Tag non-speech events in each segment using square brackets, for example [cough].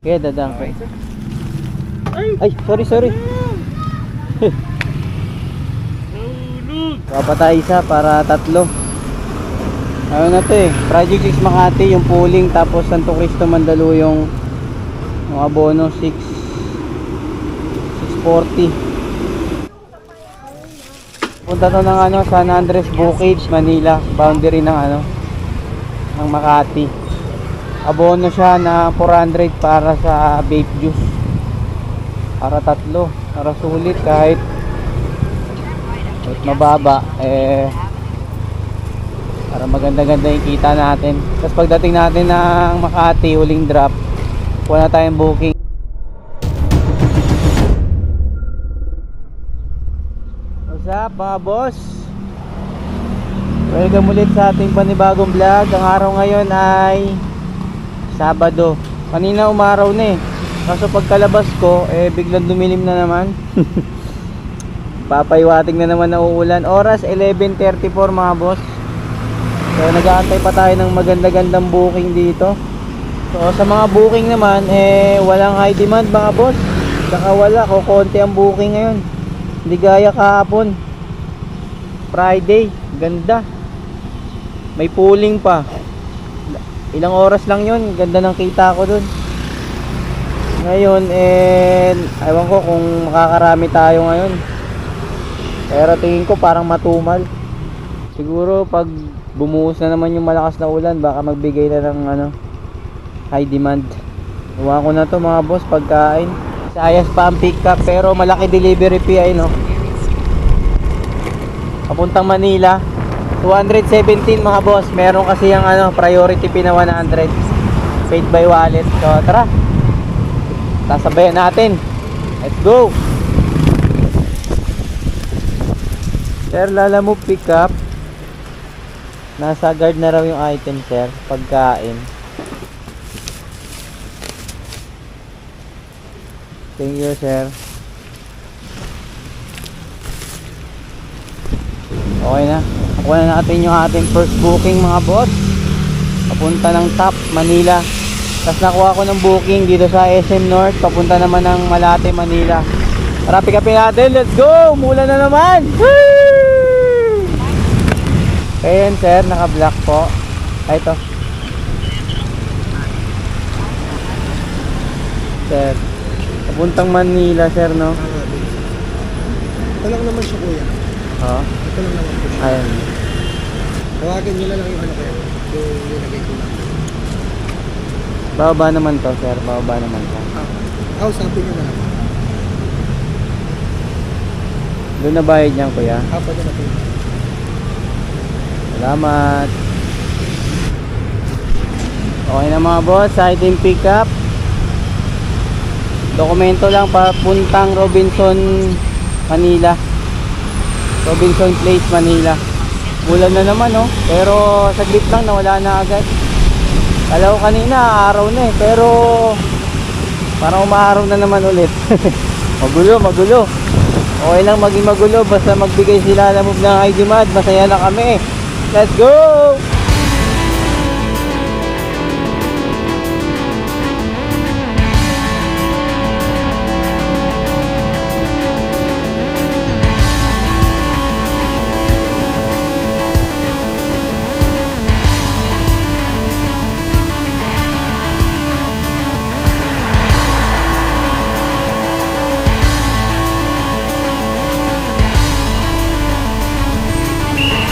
Kaya dadaan ko. Ay, sorry, sorry. Papatay isa para tatlo. Ano na to eh. Project 6 Makati yung pooling tapos Santo Cristo Mandaluyong yung abono 6 640. Punta to ng ano San Andres Bukid, Manila, boundary ng ano ng Makati. Abono siya na 400 para sa vape juice. Para tatlo, para sulit kahit kahit mababa eh para maganda-ganda yung kita natin. Tapos pagdating natin ng Makati, huling drop, kuha na tayong booking. What's up mga boss? Welcome ulit sa ating panibagong vlog. Ang araw ngayon ay Sabado. Kanina umaraw na eh. Kaso pagkalabas ko, eh biglang dumilim na naman. [laughs] Papaywating na naman na uulan. Oras 11.34 mga boss. So nag-aantay pa tayo ng maganda-gandang booking dito. So sa mga booking naman, eh walang high demand mga boss. Saka wala, kukonti ang booking ngayon. Hindi gaya kahapon. Friday, ganda. May pooling pa. Ilang oras lang yun, ganda ng kita ko dun. Ngayon, eh, ewan ko kung makakarami tayo ngayon. Pero tingin ko parang matumal. Siguro pag bumuhos na naman yung malakas na ulan, baka magbigay na ng ano, high demand. Iwan ko na to mga boss, pagkain. Sayas pa ang pick up, pero malaki delivery fee ay no. Papuntang Manila. 217 mga boss. Meron kasi yung ano, priority fee na 100. Paid by wallet. So tara. Sasabayan natin. Let's go. Sir, lala mo pick up. Nasa guard na raw yung item, sir. Pagkain. Thank you, sir. Okay na. Nakuha na natin yung ating first booking mga boss. Papunta ng Top, Manila. Tapos nakuha ko ng booking dito sa SM North. Papunta naman ng Malate, Manila. Tara, pick upin natin. Let's go! Mula na naman! Woo! Ayan sir, naka-black po. Ay, ito. Sir. Papuntang Manila, sir, no? Lang naman siya kuya. Oo. Ito lang naman po siya. Ayan. Tawagin nyo na lang yung ano kuya. Yung nilagay ko lang. Bababa naman to, sir. Bababa naman to. Ah, kausapin nyo na lang. Doon na bayad niyan, kuya. Ah, pwede na po. Salamat. Okay na mga boss, siding pickup. Dokumento lang papuntang Robinson, Manila. Robinson Place, Manila. Ulan na naman, no? Pero saglit lang, nawala na agad. Kala ko kanina, araw na eh. Pero parang umaaraw na naman ulit. [laughs] magulo, magulo. Okay lang maging magulo, basta magbigay sila move ng ID Mad. Masaya na kami. Let's go!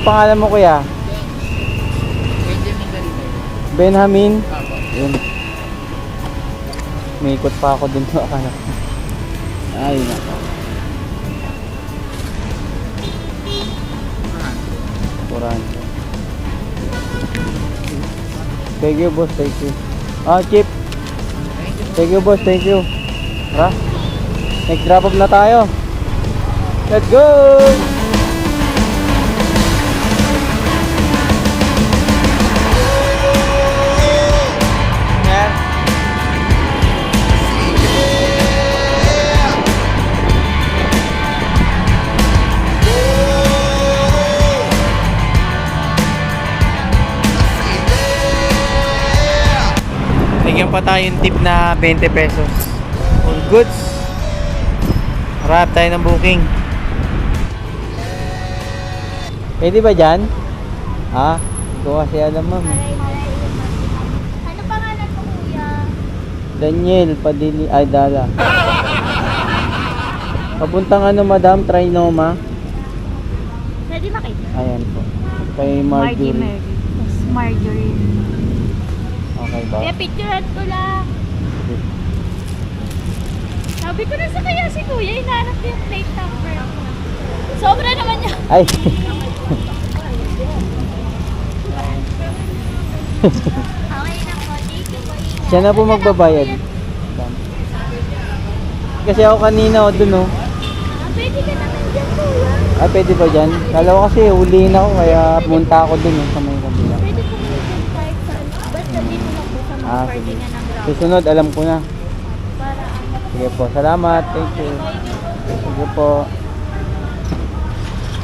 Pangalan mo kuya? Benjamin. Yun. May ikot pa ako dun sa anak. Ay, nako. Kuran. Thank you, boss. Thank you. Ah, Chip. Thank you. Boss. Thank you. Tara. Next drop off na tayo. Let's go! Meron pa tayong tip na 20 pesos. All goods. Harap tayo ng booking. Pwede ba dyan? Ha? Ito kasi alam ma'am. Ano pangalan mo, kuya? Daniel Padili ay Dala. Papuntang ano madam, Trinoma. Pwede makita. Ayan po. Kay Marjorie. Yes, Marjorie. Okay ba? Kaya picturean ko lang. [laughs] Sabi ko na sa kaya si kuya, hinahanap ko yung plate number. Sobra naman niya. Ay. [laughs] Po. Po. Siya na po magbabayad. Kasi ako kanina o dun oh. Ah, Pwede ka naman dyan, kuya. Ay, pwede ba dyan? Kala ko kasi huliin ako kaya pumunta ako dun oh, sa may kabila. Pwede po kayo dyan kahit saan. Basta dito lang po sa mga Ah, sige. Susunod, alam ko na. Ano. Sige po, salamat. Thank you. Sige po.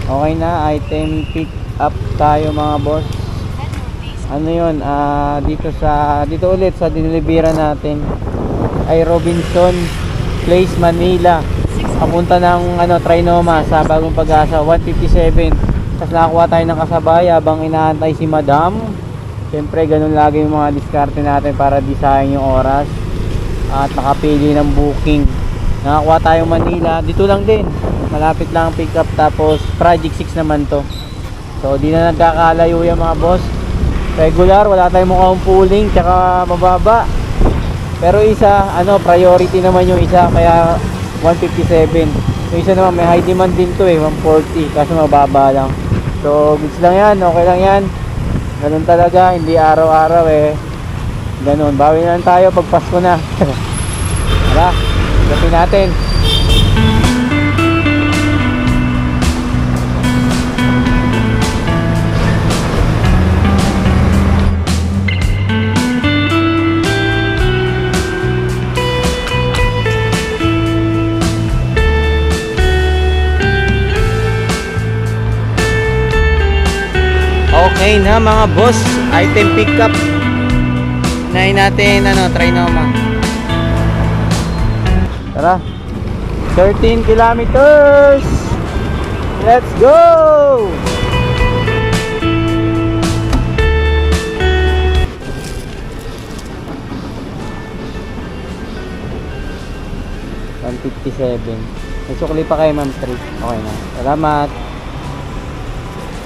Okay na, item pick up tayo mga boss. Ano yun, ah, dito sa, dito ulit sa dinilibira natin ay Robinson Place, Manila. Papunta ng ano, Trinoma sa Bagong Pag-asa, 157. Tapos nakakuha tayo ng kasabay habang inaantay si Madam. Siyempre, ganun lagi yung mga diskarte natin para di yung oras. At nakapili ng booking. Nakakuha tayong Manila. Dito lang din. Malapit lang ang pick up. Tapos, Project 6 naman to. So, di na nagkakalayo yung mga boss. Regular, wala tayong mukhang pooling. Tsaka mababa. Pero isa, ano, priority naman yung isa. Kaya, 157. Yung isa naman, may high demand din to eh. 140. Kaso mababa lang. So, goods lang yan. Okay lang yan. Ganun talaga. Hindi araw-araw eh. Ganun. Bawi na tayo pag Pasko na. [laughs] Tara, gapin natin. Okay na mga boss, item pickup. Unahin natin ano, Trinoma. Tara. 13 kilometers. Let's go. One fifty-seven. May sukli pa kay Ma'am Street. Okay na. Salamat.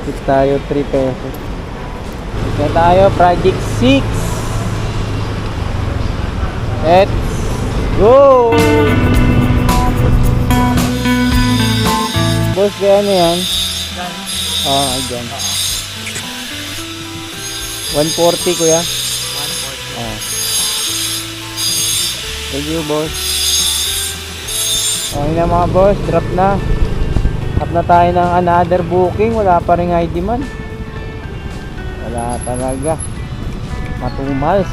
Tip tayo 3 pesos. Kaya tayo, Project 6. Let's go! Boss, kaya ano yan? Oo, oh, dyan. 140 kuya? 140. Oh. Thank you, boss. Okay na mga boss, drop na. Up na tayo ng another booking. Wala pa rin ID man. Wala talaga. Matumals.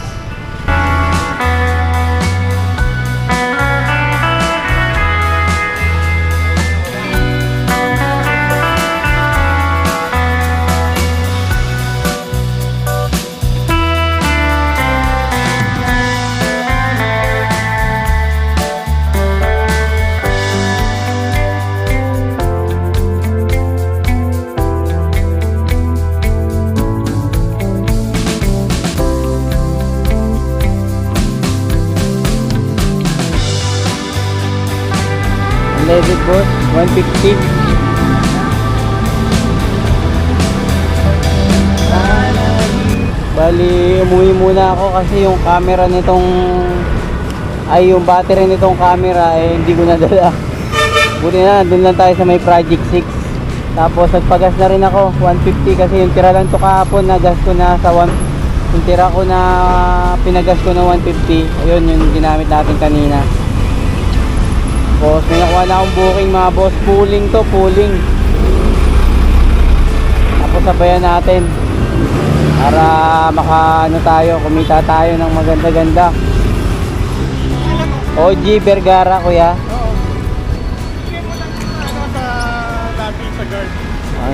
Bali, umuwi muna ako kasi yung camera nitong ay yung battery nitong camera eh hindi ko nadala. Buti na, doon lang tayo sa may Project 6. Tapos nagpagas na rin ako, 150 kasi yung tira lang to kahapon na ko na sa 1 yung tira ko na pinagas ko na 150 ayun yung ginamit natin kanina Boss, may nakuha na akong booking mga boss. Pooling to, pooling. Tapos sabayan natin. Para maka ano tayo, kumita tayo ng maganda-ganda. OG Vergara, kuya. Oo. Sa guard. Ah.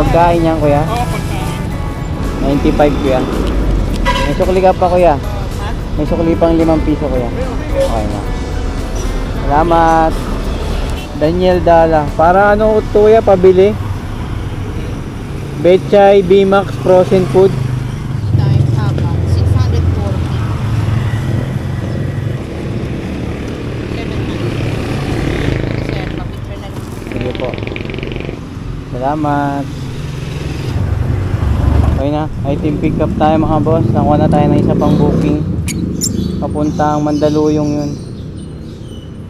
Pagkain yan, kuya. Oo, pagkain. 95, kuya. May sukli ka pa kuya. May sukli pang limang piso kuya. Okay na. Salamat. Daniel Dala. Para ano kuya, pabili? Betchay B-Max Frozen Food. Time haba. 640. 700. Sir, papicture na lang. Sige po. Salamat. Okay na. Item pick up tayo mga boss. Nakuha na tayo ng isa pang booking. Papuntang Mandaluyong yun.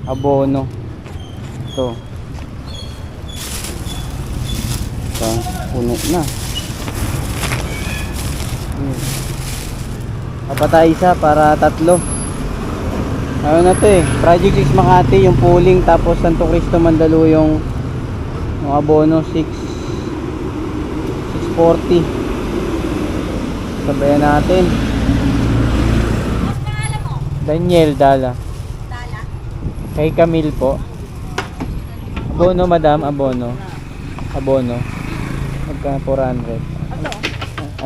Abono. Ito. Ito. Puno na. Hmm. Isa para tatlo. Ano na to eh. Project 6 Makati yung pooling tapos Santo Cristo Mandaluyong yung abono 6 640 sabayan natin? Daniel Dala Dala. kay Camille po abono madam abono abono magka 400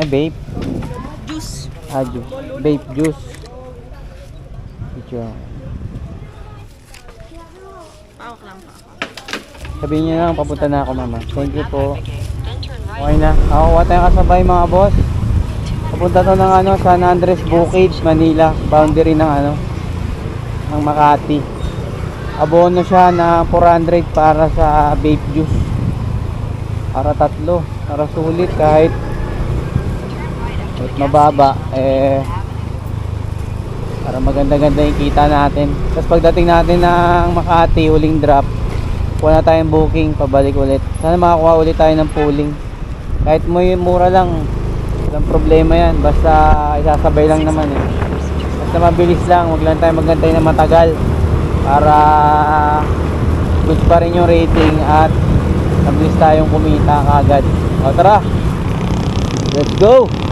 ay vape Juice. ah juice vape juice picture Pawak lang po. sabihin niyo lang papunta na ako mama thank you po Okay na. Ako tayong kasabay mga boss. Papunta to ng ano, San Andres Bukid, Manila. Boundary ng ano, ng Makati. Abono siya na 400 para sa vape juice. Para tatlo. Para sulit kahit kahit mababa eh para maganda-ganda yung kita natin. Tapos pagdating natin ng Makati, huling drop, kuha na tayong booking, pabalik ulit. Sana makakuha ulit tayo ng pooling. Kahit mo mura lang, walang problema yan. Basta isasabay lang naman eh. Basta mabilis lang, huwag lang tayo maghantay na matagal para good pa rin yung rating at mabilis tayong kumita kagad. O tara, let's go!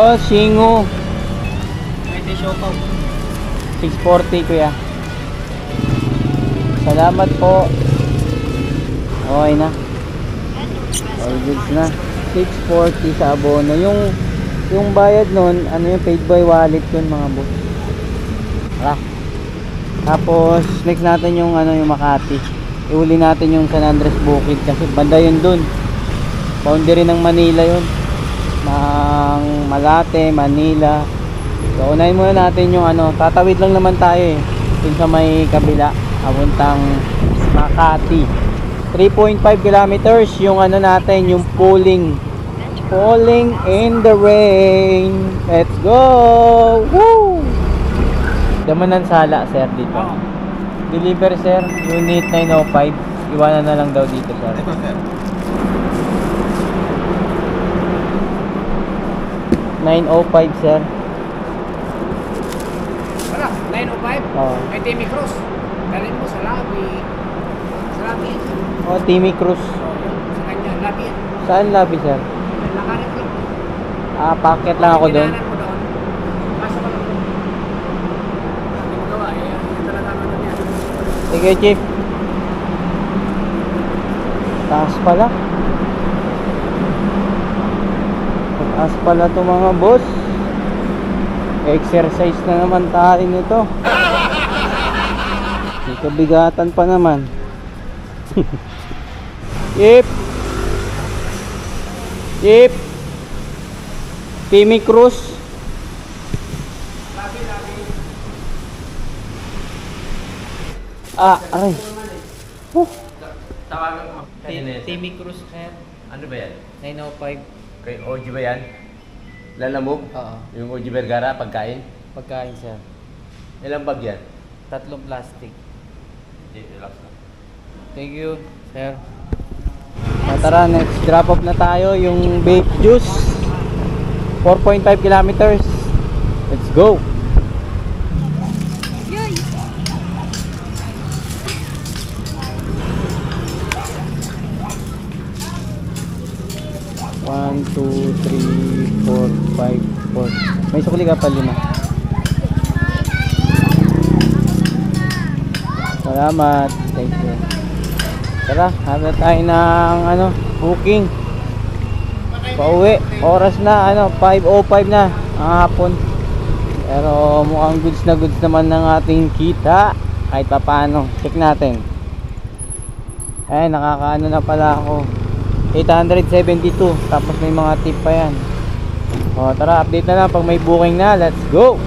Boss, Shingu. 640 kuya. Salamat po. Okay na. All goods na. 640 sa abono. Yung yung bayad nun, ano yung paid by wallet yun mga boss. Tara. Tapos next natin yung ano yung Makati. Iuli natin yung San Andres Bukid kasi banda yun dun. Boundary ng Manila yun. Ng Malate, Manila. So unahin muna natin yung ano, tatawid lang naman tayo eh. Dun sa may kabila, papuntang Makati. 3.5 kilometers yung ano natin, yung pooling. Falling in the rain. Let's go! Woo! Damanan sala, sir, dito. Deliver, sir. Unit 905. Iwanan na lang daw dito, sir. 905, sir. Wala, 905. Oh. May Timmy Cruz. Dalhin mo sa lobby. Sa lobby. Oh, Timmy Cruz. Sa kanya, yan. Saan lobby, sir? Nakarit lang. Ah, packet lang ako doon. Dinaanan mo doon. Pasok ka lang doon. Hindi mo gawa. Eh, yan talaga ano niya. Sige, chief. Taas pala. Taas pala to mga boss. Exercise na naman tayo nito. May kabigatan pa naman. [laughs] Chip! Chip! Timmy Cruz. Ah, aray. Oh. Tawagan mo. Timmy Cruz. Ano ba yan? 905. Kay OG ba yan? Lalamove? Oo. Yung OG Vergara, pagkain? Pagkain, sir. Ilang bag yan? Tatlong plastic. Hindi, relax lang. Thank you, sir. Ah, tara, next drop off na tayo. Yung vape juice. 4.5 kilometers. Let's go. 1, 2, 3, 4, 5, 4. May sukli ka pa lima. Salamat. Thank you. Tara, hanap tayo ng ano, booking. Pauwi. Oras na, ano, 5.05 na ang hapon. Pero mukhang goods na goods naman ng ating kita. Kahit pa paano. Check natin. Eh, nakakaano na pala ako. 872. Tapos may mga tip pa yan. O, tara, update na lang pag may booking na. Let's go!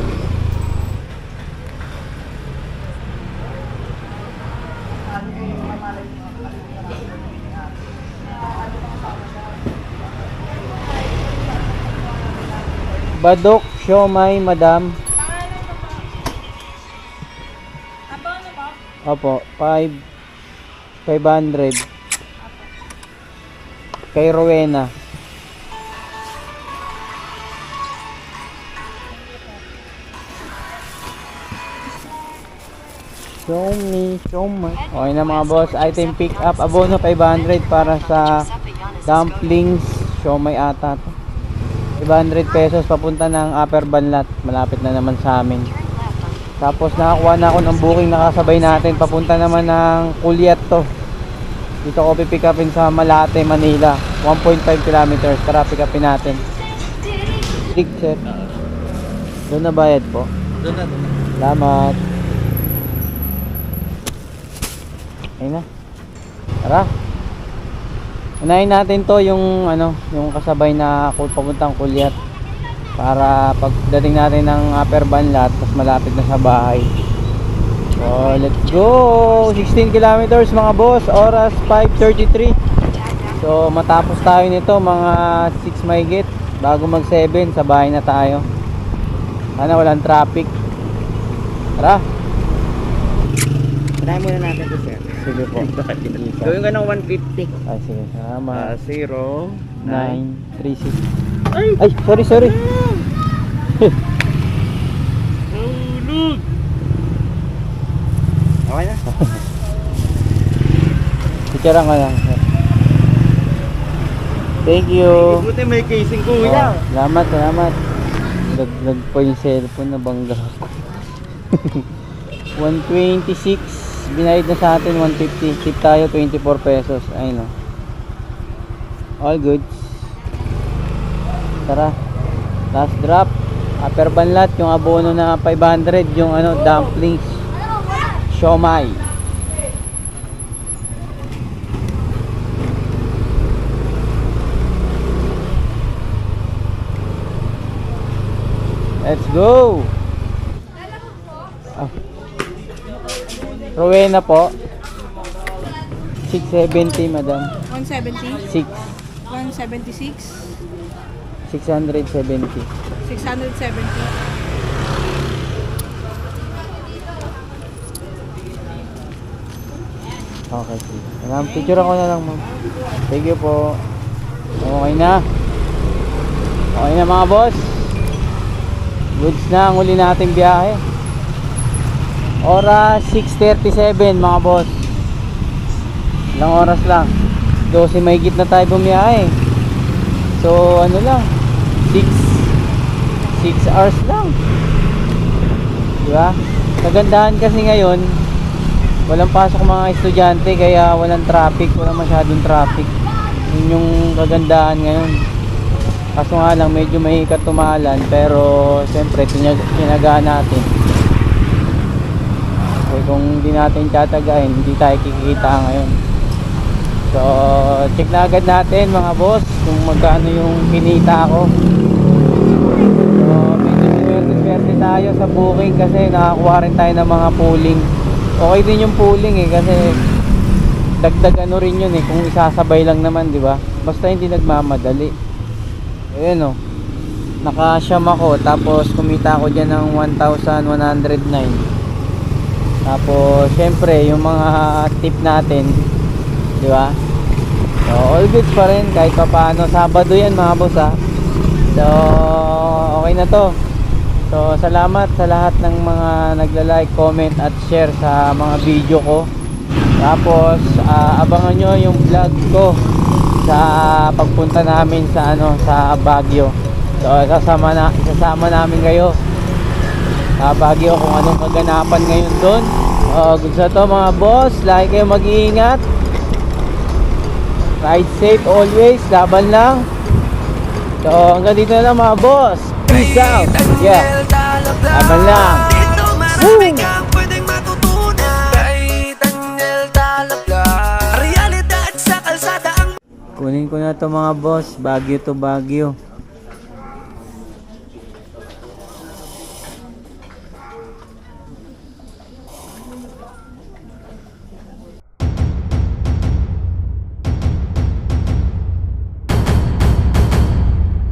Badok, siomay, madam. Ba? Opo, 5 500. Kay Rowena. Show me, show me. Okay na mga boss, item pick up abono 500 para sa dumplings, show may ata to. 500 pesos papunta ng Upper Banlat, malapit na naman sa amin. Tapos nakakuha na ako ng booking nakasabay natin papunta naman ng Kulyat to. Dito ko pipick upin sa Malate, Manila. 1.5 kilometers. Tara, pick upin natin. Big sir. Doon na bayad po. Doon na. Salamat. Ayun na. Tara. Unahin natin to yung ano, yung kasabay na papuntang Kulyat para pagdating natin ng Upper Banlat, mas malapit na sa bahay. So, let's go! 16 kilometers mga boss, oras 5.33. So, matapos tayo nito mga 6 mahigit bago mag 7 sa bahay na tayo. Sana walang traffic. Tara! Try muna natin to sir. Sige po. [laughs] Gawin ka ng 150. Ay, sige. Ah, 0, 9, 3, 6. Ay! sorry, sorry. [laughs] Okay na? Picturean ko lang. Thank you. Buti may casing Oh, kuya. salamat, salamat. Laglag pa yung cellphone na bangga ko. 126. [laughs] Binayad na sa atin 150. Tip tayo 24 pesos. Ayun o. All goods. Tara. Last drop. Upper Banlat yung abono na 500 yung ano dumplings. Siomay. Let's go! Ah. Rowena po. 670 madam. 170, 6 176, 670. 670. Okay, sige. Ma'am, picture ako na lang, ma'am. Thank you po. Okay na. Okay na mga boss. Goods na ang uli nating biyahe. Oras 6.37 mga boss. Ilang oras lang. 12 may na tayo bumiyahe. So ano lang. 6 6 hours lang. Diba? Kagandahan kasi ngayon, walang pasok mga estudyante kaya walang traffic, walang masyadong traffic. Yun yung kagandahan ngayon. Kaso nga lang medyo may katumalan pero siyempre tinag tinagaan natin. Kasi kung hindi natin tatagain, hindi tayo kikita ngayon. So, check na agad natin mga boss kung magkano yung kinita ko. So, medyo swerte-swerte tayo sa booking kasi nakakuha rin tayo ng mga pooling. Okay din yung pooling eh kasi dagdag ano rin yun eh kung isasabay lang naman, di ba? Basta hindi nagmamadali. Ayun oh. Nakasyam ako tapos kumita ako diyan ng 1,109. Tapos syempre yung mga tip natin, di ba? So all goods pa rin kahit pa paano Sabado yan mga boss ha. So, okay na to. So, salamat sa lahat ng mga nagla-like, comment at share sa mga video ko. Tapos, ah, abangan nyo yung vlog ko sa pagpunta namin sa ano sa Baguio. So, sasama na sasama namin kayo sa Baguio kung anong kaganapan ngayon doon. Oh, gusto to mga boss, lagi kayo mag-iingat. Ride safe always, laban lang. So, hanggang dito na lang mga boss. Peace out. Yeah. Laban lang. Ang Kunin ko na to mga boss, Baguio to Baguio.